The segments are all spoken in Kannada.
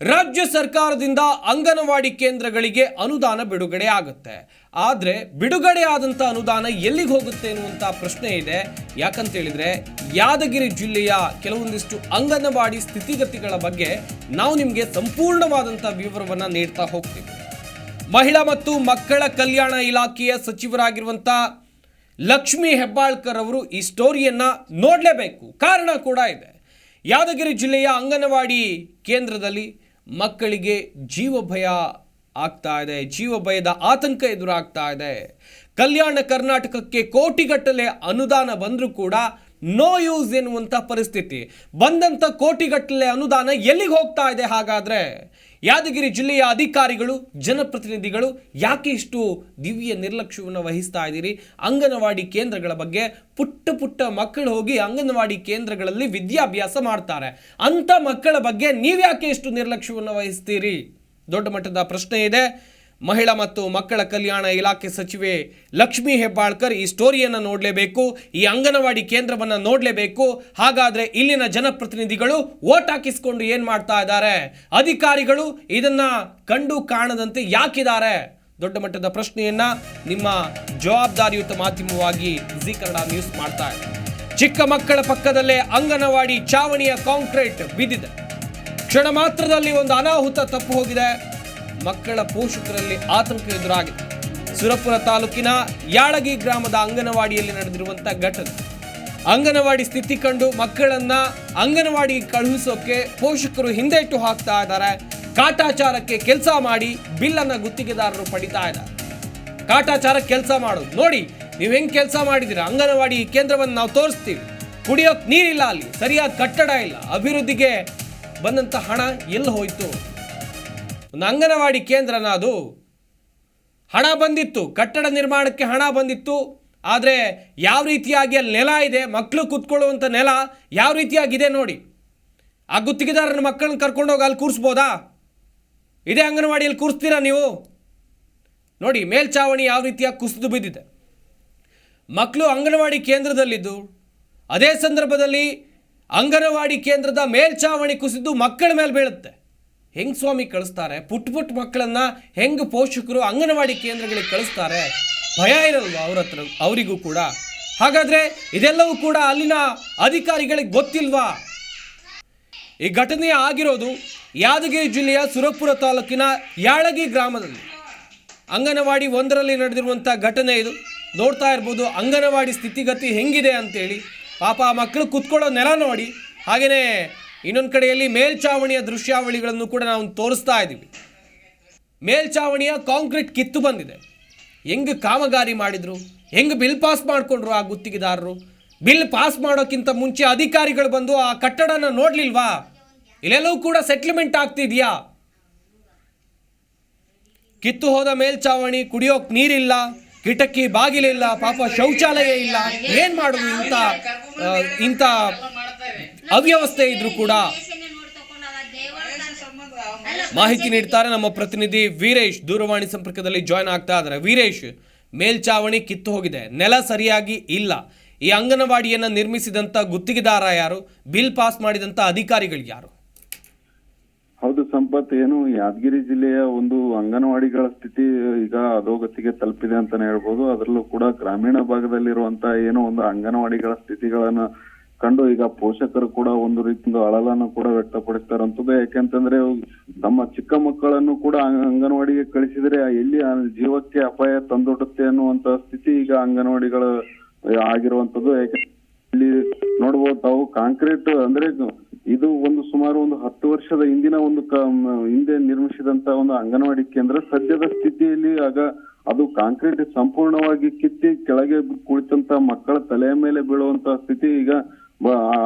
ರಾಜ್ಯ ಸರ್ಕಾರದಿಂದ ಅಂಗನವಾಡಿ ಕೇಂದ್ರಗಳಿಗೆ ಅನುದಾನ ಬಿಡುಗಡೆ ಆಗುತ್ತೆ. ಆದರೆ ಬಿಡುಗಡೆ ಆದಂಥ ಅನುದಾನ ಎಲ್ಲಿಗೆ ಹೋಗುತ್ತೆ ಎನ್ನುವಂಥ ಪ್ರಶ್ನೆ ಇದೆ. ಯಾಕಂತೇಳಿದರೆ ಯಾದಗಿರಿ ಜಿಲ್ಲೆಯ ಕೆಲವೊಂದಿಷ್ಟು ಅಂಗನವಾಡಿ ಸ್ಥಿತಿಗತಿಗಳ ಬಗ್ಗೆ ನಾವು ನಿಮಗೆ ಸಂಪೂರ್ಣವಾದಂಥ ವಿವರವನ್ನು ನೀಡ್ತಾ ಹೋಗ್ತೀವಿ. ಮಹಿಳಾ ಮತ್ತು ಮಕ್ಕಳ ಕಲ್ಯಾಣ ಇಲಾಖೆಯ ಸಚಿವರಾಗಿರುವಂಥ ಲಕ್ಷ್ಮೀ ಹೆಬ್ಬಾಳ್ಕರ್ ಅವರು ಈ ಸ್ಟೋರಿಯನ್ನು ನೋಡಲೇಬೇಕು. ಕಾರಣ ಕೂಡ ಇದೆ. ಯಾದಗಿರಿ ಜಿಲ್ಲೆಯ ಅಂಗನವಾಡಿ ಕೇಂದ್ರದಲ್ಲಿ ಮಕ್ಕಳಿಗೆ ಜೀವ ಭಯ ಆಗ್ತಾ ಇದೆ ಜೀವ ಭಯದ ಆತಂಕ ಎದುರಾಗ್ತಾ ಇದೆ. ಕಲ್ಯಾಣ ಕರ್ನಾಟಕಕ್ಕೆ ಕೋಟಿಗಟ್ಟಲೆ ಅನುದಾನ ಬಂದರೂ ಕೂಡ ನೋ ಯೂಸ್ ಎನ್ನುವಂಥ ಪರಿಸ್ಥಿತಿ. ಬಂದಂಥ ಕೋಟಿಗಟ್ಟಲೆ ಅನುದಾನ ಎಲ್ಲಿಗೆ ಹೋಗ್ತಾ ಇದೆ ಹಾಗಾದ್ರೆ? ಯಾದಗಿರಿ ಜಿಲ್ಲೆಯ ಅಧಿಕಾರಿಗಳು, ಜನಪ್ರತಿನಿಧಿಗಳು ಯಾಕೆ ಇಷ್ಟು ದಿವ್ಯ ನಿರ್ಲಕ್ಷ್ಯವನ್ನು ವಹಿಸ್ತಾ ಇದ್ದೀರಿ? ಅಂಗನವಾಡಿ ಕೇಂದ್ರಗಳ ಬಗ್ಗೆ ಪುಟ್ಟ ಪುಟ್ಟ ಮಕ್ಕಳು ಹೋಗಿ ಅಂಗನವಾಡಿ ಕೇಂದ್ರಗಳಲ್ಲಿ ವಿದ್ಯಾಭ್ಯಾಸ ಮಾಡ್ತಾರೆ. ಅಂಥ ಮಕ್ಕಳ ಬಗ್ಗೆ ನೀವ್ಯಾಕೆ ಇಷ್ಟು ನಿರ್ಲಕ್ಷ್ಯವನ್ನು ವಹಿಸ್ತೀರಿ? ದೊಡ್ಡ ಮಟ್ಟದ ಪ್ರಶ್ನೆ ಇದೆ. ಮಹಿಳಾ ಮತ್ತು ಮಕ್ಕಳ ಕಲ್ಯಾಣ ಇಲಾಖೆ ಸಚಿವೆ ಲಕ್ಷ್ಮಿ ಹೆಬ್ಬಾಳ್ಕರ್ ಈ ಸ್ಟೋರಿಯನ್ನು ನೋಡಲೇಬೇಕು, ಈ ಅಂಗನವಾಡಿ ಕೇಂದ್ರವನ್ನು ನೋಡಲೇಬೇಕು. ಹಾಗಾದರೆ ಇಲ್ಲಿನ ಜನಪ್ರತಿನಿಧಿಗಳು ಓಟ್ ಹಾಕಿಸ್ಕೊಂಡು ಏನು ಮಾಡ್ತಾ ಇದ್ದಾರೆ? ಅಧಿಕಾರಿಗಳು ಇದನ್ನು ಕಂಡು ಕಾಣದಂತೆ ಯಾಕಿದ್ದಾರೆ? ದೊಡ್ಡ ಮಟ್ಟದ ಪ್ರಶ್ನೆಯನ್ನು ನಿಮ್ಮ ಜವಾಬ್ದಾರಿಯುತ ಮಾಧ್ಯಮವಾಗಿ ಜಿ ಕನ್ನಡ ನ್ಯೂಸ್ ಮಾಡ್ತಾ ಇದೆ. ಚಿಕ್ಕ ಮಕ್ಕಳ ಪಕ್ಕದಲ್ಲೇ ಅಂಗನವಾಡಿ ಚಾವಣಿಯ ಕಾಂಕ್ರೀಟ್ ಬಿದ್ದಿದೆ. ಕ್ಷಣ ಮಾತ್ರದಲ್ಲಿ ಒಂದು ಅನಾಹುತ ತಪ್ಪು ಹೋಗಿದೆ. ಮಕ್ಕಳ ಪೋಷಕರಲ್ಲಿ ಆತಂಕ ಎದುರಾಗಿದೆ. ಸುರಪುರ ತಾಲೂಕಿನ ಯಾಳಗಿ ಗ್ರಾಮದ ಅಂಗನವಾಡಿಯಲ್ಲಿ ನಡೆದಿರುವಂಥ ಘಟನೆ. ಅಂಗನವಾಡಿ ಸ್ಥಿತಿ ಕಂಡು ಮಕ್ಕಳನ್ನ ಅಂಗನವಾಡಿಗೆ ಕಳುಹಿಸೋಕೆ ಪೋಷಕರು ಹಿಂದೇಟು ಹಾಕ್ತಾ ಇದ್ದಾರೆ. ಕಾಟಾಚಾರಕ್ಕೆ ಕೆಲಸ ಮಾಡಿ ಬಿಲ್ಲನ್ನ ಗುತ್ತಿಗೆದಾರರು ಪಡಿತಾ ಇದ್ದಾರೆ. ಕಾಟಾಚಾರ ಕೆಲಸ ಮಾಡೋದು. ನೋಡಿ, ನೀವು ಹೆಂಗೆ ಕೆಲಸ ಮಾಡಿದ್ದೀರಾ ಅಂಗನವಾಡಿ ಕೇಂದ್ರವನ್ನು ನಾವು ತೋರಿಸ್ತೀವಿ. ಕುಡಿಯೋಕೆ ನೀರಿಲ್ಲ ಅಲ್ಲಿ. ಸರಿಯಾದ ಕಟ್ಟಡ ಇಲ್ಲ. ಅಭಿವೃದ್ಧಿಗೆ ಬಂದಂತ ಹಣ ಎಲ್ಲಿ ಹೋಯ್ತು? ಒಂದು ಅಂಗನವಾಡಿ ಕೇಂದ್ರನ ಅದು ಹಣ ಬಂದಿತ್ತು, ಕಟ್ಟಡ ನಿರ್ಮಾಣಕ್ಕೆ ಹಣ ಬಂದಿತ್ತು, ಆದರೆ ಯಾವ ರೀತಿಯಾಗಿ ಅಲ್ಲಿ ನೆಲ ಇದೆ ಮಕ್ಕಳು ಕೂತ್ಕೊಳ್ಳುವಂಥ ನೆಲ ಯಾವ ರೀತಿಯಾಗಿದೆ ನೋಡಿ. ಆ ಗುತ್ತಿಗೆದಾರನ ಮಕ್ಕಳನ್ನ ಕರ್ಕೊಂಡೋಗಿ ಅಲ್ಲಿ ಕೂರಿಸ್ಬೋದಾ? ಇದೇ ಅಂಗನವಾಡಿಯಲ್ಲಿ ಕೂರಿಸ್ತೀರಾ ನೀವು? ನೋಡಿ, ಮೇಲ್ಚಾವಣಿ ಯಾವ ರೀತಿಯಾಗಿ ಕುಸಿದು ಬಿದ್ದಿದೆ. ಮಕ್ಕಳು ಅಂಗನವಾಡಿ ಕೇಂದ್ರದಲ್ಲಿದ್ದು, ಅದೇ ಸಂದರ್ಭದಲ್ಲಿ ಅಂಗನವಾಡಿ ಕೇಂದ್ರದ ಮೇಲ್ಚಾವಣಿ ಕುಸಿದು ಮಕ್ಕಳ ಮೇಲೆ ಬೀಳುತ್ತೆ. ಹೆಂಗ್ ಸ್ವಾಮಿ ಕಳಿಸ್ತಾರೆ? ಪುಟ್ ಪುಟ್ ಮಕ್ಕಳನ್ನ ಹೆಂಗ್ ಪೋಷಕರು ಅಂಗನವಾಡಿ ಕೇಂದ್ರಗಳಿಗೆ ಕಳಿಸ್ತಾರೆ? ಭಯ ಇರಲ್ವಾ ಅವ್ರ ಹತ್ರ, ಅವರಿಗೂ ಕೂಡ? ಹಾಗಾದ್ರೆ ಇದೆಲ್ಲವೂ ಕೂಡ ಅಲ್ಲಿನ ಅಧಿಕಾರಿಗಳಿಗೆ ಗೊತ್ತಿಲ್ವಾ? ಈ ಘಟನೆ ಆಗಿರೋದು ಯಾದಗಿರಿ ಜಿಲ್ಲೆಯ ಸುರಪುರ ತಾಲೂಕಿನ ಯಾಳಗಿ ಗ್ರಾಮದಲ್ಲಿ. ಅಂಗನವಾಡಿ ಒಂದರಲ್ಲಿ ನಡೆದಿರುವಂಥ ಘಟನೆ ಇದು. ನೋಡ್ತಾ ಇರ್ಬೋದು ಅಂಗನವಾಡಿ ಸ್ಥಿತಿಗತಿ ಹೆಂಗಿದೆ ಅಂತೇಳಿ. ಪಾಪ ಮಕ್ಕಳು ಕುತ್ಕೊಳ್ಳೋ ನೆಲ ನೋಡಿ. ಹಾಗೆಯೇ ಇನ್ನೊಂದು ಕಡೆಯಲ್ಲಿ ಮೇಲ್ಛಾವಣಿಯ ದೃಶ್ಯಾವಳಿಗಳನ್ನು ಕೂಡ ನಾವು ತೋರಿಸ್ತಾ ಇದ್ದೀವಿ. ಮೇಲ್ಚಾವಣಿಯ ಕಾಂಕ್ರೀಟ್ ಕಿತ್ತು ಬಂದಿದೆ. ಹೆಂಗೆ ಕಾಮಗಾರಿ ಮಾಡಿದರು? ಹೆಂಗೆ ಬಿಲ್ ಪಾಸ್ ಮಾಡಿಕೊಂಡ್ರು ಆ ಗುತ್ತಿಗೆದಾರರು? ಬಿಲ್ ಪಾಸ್ ಮಾಡೋಕ್ಕಿಂತ ಮುಂಚೆ ಅಧಿಕಾರಿಗಳು ಬಂದು ಆ ಕಟ್ಟಡನ ನೋಡಲಿಲ್ವಾ? ಇಲ್ಲೆಲ್ಲವೂ ಕೂಡ ಸೆಟ್ಲ್ಮೆಂಟ್ ಆಗ್ತಿದೆಯಾ? ಕಿತ್ತು ಹೋದ ಮೇಲ್ಚಾವಣಿ ಕುಡಿಯೋಕ್ ನೀರಿಲ್ಲ, ಕಿಟಕಿ ಬಾಗಿಲಿಲ್ಲ, ಪಾಪ ಶೌಚಾಲಯ ಇಲ್ಲ. ಏನು ಮಾಡೋದು ಇಂಥ ಇಂಥ ಅವ್ಯವಸ್ಥೆ ಇದ್ರು ಕೂಡ ಮಾಹಿತಿ ನೀಡ್ತಾರೆ ನಮ್ಮ ಪ್ರತಿನಿಧಿ ವೀರೇಶ್ ದೂರವಾಣಿ ಸಂಪರ್ಕದಲ್ಲಿ ಜಾಯ್ನ್ ಆಗ್ತಾ ಇದ್ದಾರೆ. ವೀರೇಶ್, ಮೇಲ್ಚಾವಣಿ ಕಿತ್ತು ಹೋಗಿದೆ. ನೆಲ ಸರಿಯಾಗಿ ಇಲ್ಲ. ಈ ಅಂಗನವಾಡಿಯನ್ನ ನಿರ್ಮಿಸಿದಂತ ಗುತ್ತಿಗೆದಾರ ಯಾರು? ಬಿಲ್ ಪಾಸ್ ಮಾಡಿದಂತ ಅಧಿಕಾರಿಗಳು ಯಾರು? ಹೌದು, ಸಂಪತ್, ಏನು ಯಾದಗಿರಿ ಜಿಲ್ಲೆಯ ಒಂದು ಅಂಗನವಾಡಿಗಳ ಸ್ಥಿತಿ ಈಗ ಅಧೋಗತಿಗೆ ತಲುಪಿದೆ ಅಂತಾನೆ ಹೇಳ್ಬೋದು. ಅದರಲ್ಲೂ ಕೂಡ ಗ್ರಾಮೀಣ ಭಾಗದಲ್ಲಿರುವಂತಹ ಏನೋ ಒಂದು ಅಂಗನವಾಡಿಗಳ ಸ್ಥಿತಿಗಳನ್ನ ಕಂಡು ಈಗ ಪೋಷಕರು ಕೂಡ ಒಂದು ರೀತಿಯಿಂದ ಅಳಲನ್ನು ಕೂಡ ವ್ಯಕ್ತಪಡಿಸ್ತಾರಂತದ್ದು. ಯಾಕೆಂತಂದ್ರೆ ತಮ್ಮ ಚಿಕ್ಕ ಮಕ್ಕಳನ್ನು ಕೂಡ ಅಂಗನವಾಡಿಗೆ ಕಳಿಸಿದ್ರೆ ಎಲ್ಲಿ ಜೀವಕ್ಕೆ ಅಪಾಯ ತಂದೊಡುತ್ತೆ ಅನ್ನುವಂತ ಸ್ಥಿತಿ ಈಗ ಅಂಗನವಾಡಿಗಳ ಆಗಿರುವಂತದ್ದು. ಯಾಕೆ ಇಲ್ಲಿ ನೋಡ್ಬೋದು ತಾವು ಕಾಂಕ್ರೀಟ್ ಅಂದ್ರೆ ಇದು ಒಂದು ಸುಮಾರು ಒಂದು ಹತ್ತು ವರ್ಷದ ಹಿಂದಿನ ಒಂದು ಹಿಂದೆ ನಿರ್ಮಿಸಿದಂತ ಒಂದು ಅಂಗನವಾಡಿ ಕೇಂದ್ರ. ಸದ್ಯದ ಸ್ಥಿತಿಯಲ್ಲಿ ಆಗ ಅದು ಕಾಂಕ್ರೀಟ್ ಸಂಪೂರ್ಣವಾಗಿ ಕಿತ್ತಿ ಕೆಳಗೆ ಕುಳಿತಂತ ಮಕ್ಕಳ ತಲೆಯ ಮೇಲೆ ಬೀಳುವಂತ ಸ್ಥಿತಿ ಈಗ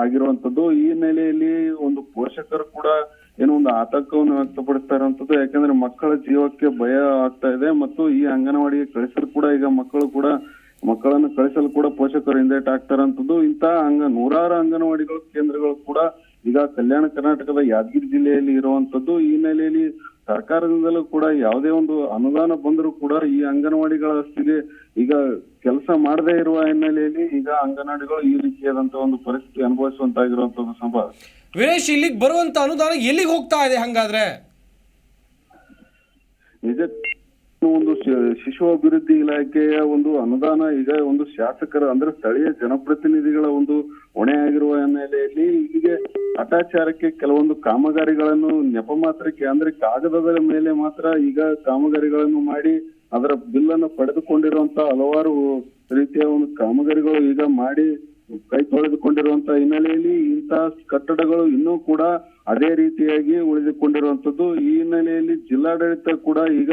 ಆಗಿರುವಂತದ್ದು ಈ ನೆಲೆಯಲ್ಲಿ ಒಂದು ಪೋಷಕರು ಕೂಡ ಏನೋ ಒಂದು ಆತಂಕವನ್ನು ವ್ಯಕ್ತಪಡಿಸ್ತಾ ಇರುವಂತದ್ದು ಯಾಕಂದ್ರೆ ಮಕ್ಕಳ ಜೀವಕ್ಕೆ ಭಯ ಆಗ್ತಾ ಇದೆ ಮತ್ತು ಈ ಅಂಗನವಾಡಿಗೆ ಕಳಿಸಲು ಕೂಡ ಈಗ ಮಕ್ಕಳು ಕೂಡ ಮಕ್ಕಳನ್ನು ಕಳಿಸಲು ಕೂಡ ಪೋಷಕರು ಹಿಂದೇಟ್ ಆಗ್ತಾರಂತದ್ದು ಇಂತ ಅಂಗ, ನೂರಾರು ಅಂಗನವಾಡಿಗಳು, ಕೇಂದ್ರಗಳು ಕೂಡ ಈಗ ಕಲ್ಯಾಣ ಕರ್ನಾಟಕದ ಯಾದಗಿರಿ ಜಿಲ್ಲೆಯಲ್ಲಿ ಇರುವಂತದ್ದು ಈ ಹಿನ್ನೆಲೆಯಲ್ಲಿ ಸರ್ಕಾರದಿಂದಲೂ ಕೂಡ ಯಾವುದೇ ಒಂದು ಅನುದಾನ ಬಂದರೂ ಕೂಡ ಈ ಅಂಗನವಾಡಿಗಳ ಸ್ಥಿತಿ ಈಗ ಕೆಲಸ ಮಾಡದೇ ಇರುವ ಹಿನ್ನೆಲೆಯಲ್ಲಿ ಈಗ ಅಂಗನವಾಡಿಗಳು ಈ ರೀತಿಯಾದಂತಹ ಒಂದು ಪರಿಸ್ಥಿತಿ ಅನುಭವಿಸುವಂತಾಗಿರುವಂತಹ ಸಂಭವ. ವಿರೇಶ್ ಇಲ್ಲಿಗೆ ಬರುವಂತ ಅನುದಾನ ಎಲ್ಲಿಗೆ ಹೋಗ್ತಾ ಇದೆ ಹಂಗಾದ್ರೆ? ನಿಜ ಒಂದು ಶಿಶು ಅಭಿವೃದ್ಧಿ ಇಲಾಖೆಯ ಒಂದು ಅನುದಾನ ಈಗ ಒಂದು ಶಾಸಕರ ಅಂದ್ರೆ ಸ್ಥಳೀಯ ಜನಪ್ರತಿನಿಧಿಗಳ ಒಂದು ಅಟಾಚಾರಕ್ಕೆ ಕೆಲವೊಂದು ಕಾಮಗಾರಿಗಳನ್ನು ನೆಪ ಮಾತ್ರಕ್ಕೆ ಅಂದ್ರೆ ಕಾಗದದ ಮೇಲೆ ಮಾತ್ರ ಈಗ ಕಾಮಗಾರಿಗಳನ್ನು ಮಾಡಿ ಅದರ ಬಿಲ್ ಅನ್ನು ಪಡೆದುಕೊಂಡಿರುವಂತ ಹಲವಾರು ರೀತಿಯ ಒಂದು ಕಾಮಗಾರಿಗಳು ಈಗ ಮಾಡಿ ಕೈ ತೊಳೆದುಕೊಂಡಿರುವಂತ ಹಿನ್ನೆಲೆಯಲ್ಲಿ ಇಂತಹ ಕಟ್ಟಡಗಳು ಇನ್ನೂ ಕೂಡ ಅದೇ ರೀತಿಯಾಗಿ ಉಳಿದುಕೊಂಡಿರುವಂತದ್ದು ಈ ಹಿನ್ನೆಲೆಯಲ್ಲಿ ಜಿಲ್ಲಾಡಳಿತ ಕೂಡ ಈಗ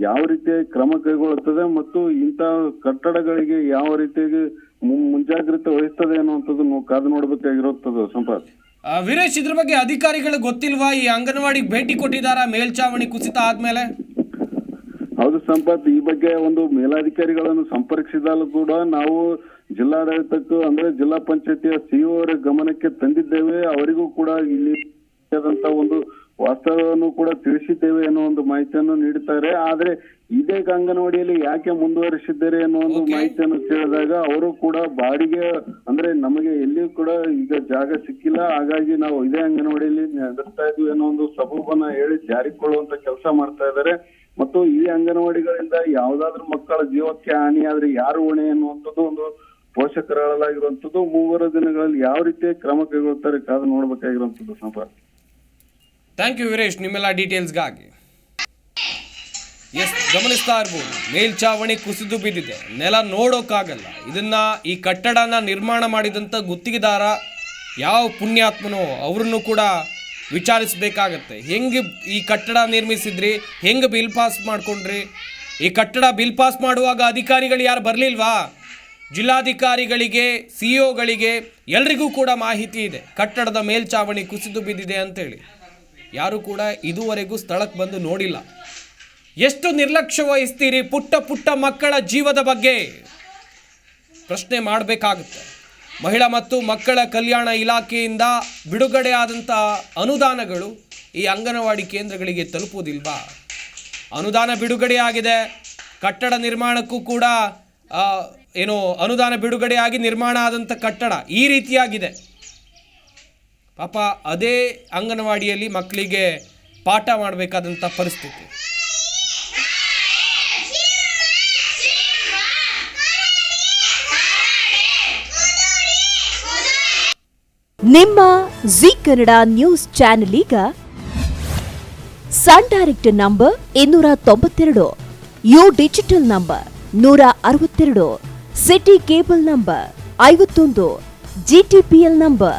ಯಾವ ರೀತಿಯ ಕ್ರಮ ಕೈಗೊಳ್ಳುತ್ತದೆ ಮತ್ತು ಇಂತಹ ಕಟ್ಟಡಗಳಿಗೆ ಯಾವ ರೀತಿಯಾಗಿ ಮುಂಜಾಗ್ರತೆ ವಹಿಸ್ತದೆ ಅನ್ನುವಂಥದ್ದು ಕಾದು ನೋಡಬೇಕಾಗಿರುವಂತದ್ದು ಸಂಪತ್. ವೀರೇಶ್, ಇದ್ರ ಬಗ್ಗೆ ಅಧಿಕಾರಿಗಳು ಗೊತ್ತಿಲ್ವಾ? ಈ ಅಂಗನವಾಡಿಗೆ ಭೇಟಿ ಕೊಟ್ಟಿದಾರ? ಮೇಲ್ಚಾವಣಿ ಕುಸಿತ ಆದ್ಮೇಲೆ? ಹೌದು ಸಂಪತ್, ಈ ಬಗ್ಗೆ ಒಂದು ಮೇಲಾಧಿಕಾರಿಗಳನ್ನು ಸಂಪರ್ಕಿಸಿದಾಗಲೂ ಕೂಡ ನಾವು ಜಿಲ್ಲಾಡಳಿತಕ್ಕೂ, ಅಂದ್ರೆ ಜಿಲ್ಲಾ ಪಂಚಾಯತಿಯ ಸಿಇಒ ಅವರ ಗಮನಕ್ಕೆ ತಂದಿದ್ದೇವೆ. ಅವರಿಗೂ ಕೂಡ ಇಲ್ಲಿ ಒಂದು ವಾಸ್ತವವನ್ನು ಕೂಡ ತಿಳಿಸಿದ್ದೇವೆ ಅನ್ನೋ ಒಂದು ಮಾಹಿತಿಯನ್ನು ನೀಡುತ್ತಾರೆ. ಆದ್ರೆ ಇದೇ ಅಂಗನವಾಡಿಯಲ್ಲಿ ಯಾಕೆ ಮುಂದುವರಿಸಿದ್ದಾರೆ ಅನ್ನೋ ಒಂದು ಮಾಹಿತಿಯನ್ನು ಕೇಳಿದಾಗ ಅವರು ಕೂಡ ಬಾಡಿಗೆ ಅಂದ್ರೆ ನಮಗೆ ಎಲ್ಲಿಯೂ ಕೂಡ ಈಗ ಜಾಗ ಸಿಕ್ಕಿಲ್ಲ. ಹಾಗಾಗಿ ನಾವು ಇದೇ ಅಂಗನವಾಡಿಯಲ್ಲಿ ನಡೆಸ್ತಾ ಇದ್ವಿ ಅನ್ನೋ ಒಂದು ಸಬೂಬನ್ನ ಹೇಳಿ ಜಾರಿಕೊಳ್ಳುವಂತ ಕೆಲಸ ಮಾಡ್ತಾ ಇದ್ದಾರೆ. ಮತ್ತು ಈ ಅಂಗನವಾಡಿಗಳಿಂದ ಯಾವ್ದಾದ್ರು ಮಕ್ಕಳ ಜೀವಕ್ಕೆ ಹಾನಿ ಆದ್ರೆ ಯಾರು ಹೊಣೆ ಅನ್ನುವಂಥದ್ದು ಒಂದು ಪೋಷಕರಾಗಿರುವಂತದ್ದು ಮೂವರು ದಿನಗಳಲ್ಲಿ ಯಾವ ರೀತಿ ಕ್ರಮ ಕೈಗೊಳ್ತಾರೆ ಕಾದು ನೋಡ್ಬೇಕಾಗಿರುವಂತದ್ದು ಸಂಪಾದ ಥ್ಯಾಂಕ್ ಯು ವೀರೇಶ್ ನಿಮ್ಮೆಲ್ಲ ಡೀಟೇಲ್ಸ್ಗಾಗಿ ಎಸ್ ಗಮನಿಸ್ತಾ ಇರ್ಬೋದು. ಮೇಲ್ಚಾವಣಿ ಕುಸಿದು ಬಿದ್ದಿದೆ. ನೆಲ ನೋಡೋಕ್ಕಾಗಲ್ಲ. ಇದನ್ನ ಈ ಕಟ್ಟಡನ ನಿರ್ಮಾಣ ಮಾಡಿದಂಥ ಗುತ್ತಿಗೆದಾರ ಯಾವ ಪುಣ್ಯಾತ್ಮನೋ ಅವ್ರನ್ನು ಕೂಡ ವಿಚಾರಿಸಬೇಕಾಗತ್ತೆ. ಹೆಂಗೆ ಈ ಕಟ್ಟಡ ನಿರ್ಮಿಸಿದ್ರಿ? ಹೆಂಗೆ ಬಿಲ್ ಪಾಸ್ ಮಾಡ್ಕೊಂಡ್ರಿ? ಈ ಕಟ್ಟಡ ಬಿಲ್ ಪಾಸ್ ಮಾಡುವಾಗ ಅಧಿಕಾರಿಗಳು ಯಾರು ಬರಲಿಲ್ವಾ? ಜಿಲ್ಲಾಧಿಕಾರಿಗಳಿಗೆ ಸಿ ಒಗಳಿಗೆ ಎಲ್ರಿಗೂ ಕೂಡ ಮಾಹಿತಿ ಇದೆ. ಕಟ್ಟಡದ ಮೇಲ್ಚಾವಣಿ ಕುಸಿದು ಬಿದ್ದಿದೆ ಅಂತೇಳಿ. ಯಾರು ಕೂಡ ಇದುವರೆಗೂ ಸ್ಥಳಕ್ಕೆ ಬಂದು ನೋಡಿಲ್ಲ. ಎಷ್ಟು ನಿರ್ಲಕ್ಷ್ಯ ವಹಿಸ್ತೀರಿ ಪುಟ್ಟ ಪುಟ್ಟ ಮಕ್ಕಳ ಜೀವದ ಬಗ್ಗೆ? ಪ್ರಶ್ನೆ ಮಾಡಬೇಕಾಗುತ್ತೆ. ಮಹಿಳಾ ಮತ್ತು ಮಕ್ಕಳ ಕಲ್ಯಾಣ ಇಲಾಖೆಯಿಂದ ಬಿಡುಗಡೆ ಆದಂಥ ಅನುದಾನಗಳು ಈ ಅಂಗನವಾಡಿ ಕೇಂದ್ರಗಳಿಗೆ ತಲುಪುವುದಿಲ್ವಾ? ಅನುದಾನ ಬಿಡುಗಡೆಯಾಗಿದೆ ಕಟ್ಟಡ ನಿರ್ಮಾಣಕ್ಕೂ ಕೂಡ ಏನು ಅನುದಾನ ಬಿಡುಗಡೆಯಾಗಿ ನಿರ್ಮಾಣ ಆದಂಥ ಕಟ್ಟಡ ಈ ರೀತಿಯಾಗಿದೆ. ಪಾಪ ಅದೇ ಅಂಗನವಾಡಿಯಲ್ಲಿ ಮಕ್ಕಳಿಗೆ ಪಾಠ ಮಾಡಬೇಕಾದಂಥ ಪರಿಸ್ಥಿತಿ. ನಿಮ್ಮ ಜಿ ಕನ್ನಡ ನ್ಯೂಸ್ ಚಾನೆಲ್ ಈಗ ಸನ್ ಡೈರೆಕ್ಟ್ ನಂಬರ್ ಇನ್ನೂರ ತೊಂಬತ್ತೆರಡು, ಯು ಡಿಜಿಟಲ್ ನಂಬರ್ ನೂರ ಅರವತ್ತೆರಡು, ಸಿಟಿ ಕೇಬಲ್ ನಂಬರ್ ಐವತ್ತೊಂದು ಜಿಟಿಪಿಎಲ್ ನಂಬರ್